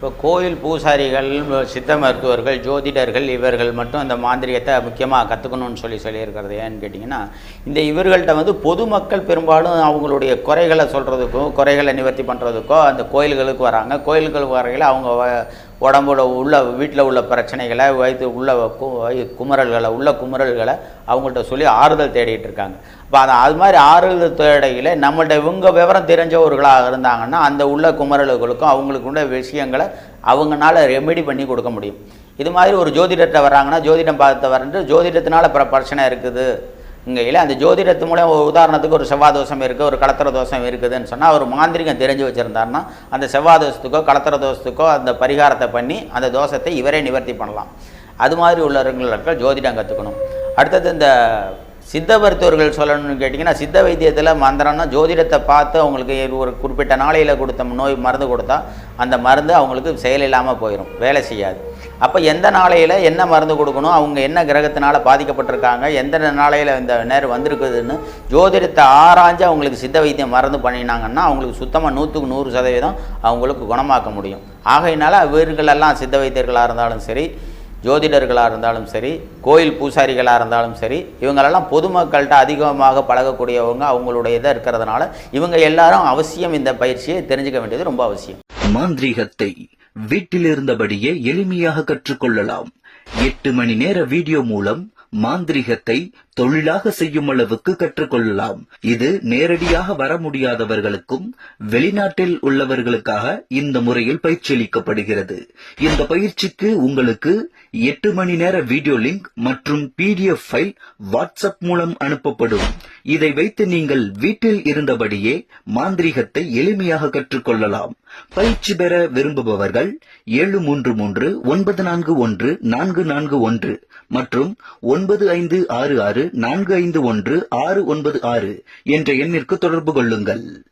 இப்போ கோயில் பூசாரிகள் சித்த மருத்துவர்கள் ஜோதிடர்கள் இவர்கள் மட்டும் இந்த மாந்திரிகத்தை முக்கியமாக கற்றுக்கணும்னு சொல்லி சொல்லியிருக்கிறது. ஏன்னு கேட்டிங்கன்னா இந்த இவர்கள்ட்ட வந்து பொதுமக்கள் பெரும்பாலும் அவங்களுடைய குறைகளை சொல்கிறதுக்கும் குறைகளை நிவர்த்தி பண்ணுறதுக்கோ அந்த கோயில்களுக்கு வராங்க. கோயில்களுக்கு வரையில் அவங்க வ- உடம்போட உள்ள வீட்டில் உள்ள பிரச்சனைகளை வயிற்று உள்ள கு- குமுறல்களை உள்ள குமுறல்களை அவங்கள்ட்ட சொல்லி ஆறுதல் தேடிட்டு இருக்காங்க. இப்போ அது அது மாதிரி ஆறுதல் தேடையில் நம்மள்ட்ட இவங்க விவரம் தெரிஞ்சவர்களாக இருந்தாங்கன்னா அந்த உள்ள குமரல்களுக்கும் அவங்களுக்கு உள்ள விஷயங்களை அவங்கனால ரெமெடி பண்ணி கொடுக்க முடியும். இது மாதிரி ஒரு ஜோதிடத்தை வர்றாங்கன்னா ஜோதிடம் பார்த்து வரன்ட்டு ஜோதிடத்தினால பிற பிரச்சனை இருக்குது. இங்கையில் அந்த ஜோதிடத்து மூலம் ஒரு உதாரணத்துக்கு ஒரு செவ்வாய் தோஷம் இருக்குது ஒரு கலத்திர தோஷம் இருக்குதுன்னு சொன்னால் அவர் மாந்திரிகம் தெரிஞ்சு வச்சுருந்தாருன்னா அந்த செவ்வாய் தோஷத்துக்கோ கலத்திர தோஷத்துக்கோ அந்த பரிகாரத்தை பண்ணி அந்த தோஷத்தை இவரே நிவர்த்தி பண்ணலாம். அது மாதிரி உள்ளவர்களுக்கு ஜோதிடம் கற்றுக்கணும் அடுத்தது இந்த சித்த மருத்துவர்கள் சொல்லணும்னு கேட்டிங்கன்னா சித்த வைத்தியத்தில் மந்திரம்னா ஜோதிடத்தை பார்த்து அவங்களுக்கு ஒரு குறிப்பிட்ட நாளையில் கொடுத்த நோய் மருந்து கொடுத்தா அந்த மருந்து அவங்களுக்கு செயல் இல்லாமல் போயிடும் வேலை செய்யாது. அப்போ எந்த நாளையில் என்ன மருந்து கொடுக்கணும் அவங்க என்ன கிரகத்தினால பாதிக்கப்பட்டிருக்காங்க எந்த நாளையில் இந்த நேரம் வந்திருக்குதுன்னு ஜோதிடத்தை ஆராய்ஞ்சு அவங்களுக்கு சித்த வைத்தியம் மருந்து பண்ணினாங்கன்னா அவங்களுக்கு சுத்தமாக நூற்றுக்கு நூறு சதவீதம் அவங்களுக்கு குணமாக்க முடியும். ஆகையினால இவர்களெல்லாம் சித்த வைத்தியர்களாக இருந்தாலும் சரி ஜோதிடர்களாக இருந்தாலும் சரி கோயில் பூசாரிகளாக இருந்தாலும் சரி இவங்களெல்லாம் பொதுமக்கள்கிட்ட அதிகமாக பழகக்கூடியவங்க அவங்களுடைய இதாக இருக்கிறதுனால இவங்க எல்லாரும் அவசியம் இந்த பயிற்சியை தெரிஞ்சுக்க வேண்டியது ரொம்ப அவசியம். மாந்திரீகத்தை வீட்டிலிருந்தபடியே எளிமையாக கற்றுக்கொள்ளலாம். எட்டு மணி நேர வீடியோ மூலம் மாந்திரிகத்தை தொழிலாக செய்யும் அளவுக்கு கற்றுக்கொள்ளலாம். இது நேரடியாக வர முடியாதவர்களுக்கும் வெளிநாட்டில் உள்ளவர்களுக்காக இந்த முறையில் பயிற்சி அளிக்கப்படுகிறது இந்த பயிற்சிக்கு உங்களுக்கு எட்டு மணி நேர வீடியோ லிங்க் மற்றும் பிடிஎஃப் ஃபைல் வாட்ஸ்அப் மூலம் அனுப்பப்படும். இதை வைத்து நீங்கள் வீட்டில் இருந்தபடியே மாந்திரிகத்தை எளிமையாக கற்றுக்கொள்ளலாம். பயிற்சி பெற விரும்புபவர்கள் ஏழு மூன்று மூன்று ஒன்பது நான்கு ஒன்று நான்கு நான்கு ஒன்று மற்றும் ஒன்பது ஐந்து ஆறு ஆறு நான்கு ஐந்து ஒன்று ஆறு ஒன்பது ஆறு என்ற எண்ணிற்கு தொடர்பு கொள்ளுங்கள்.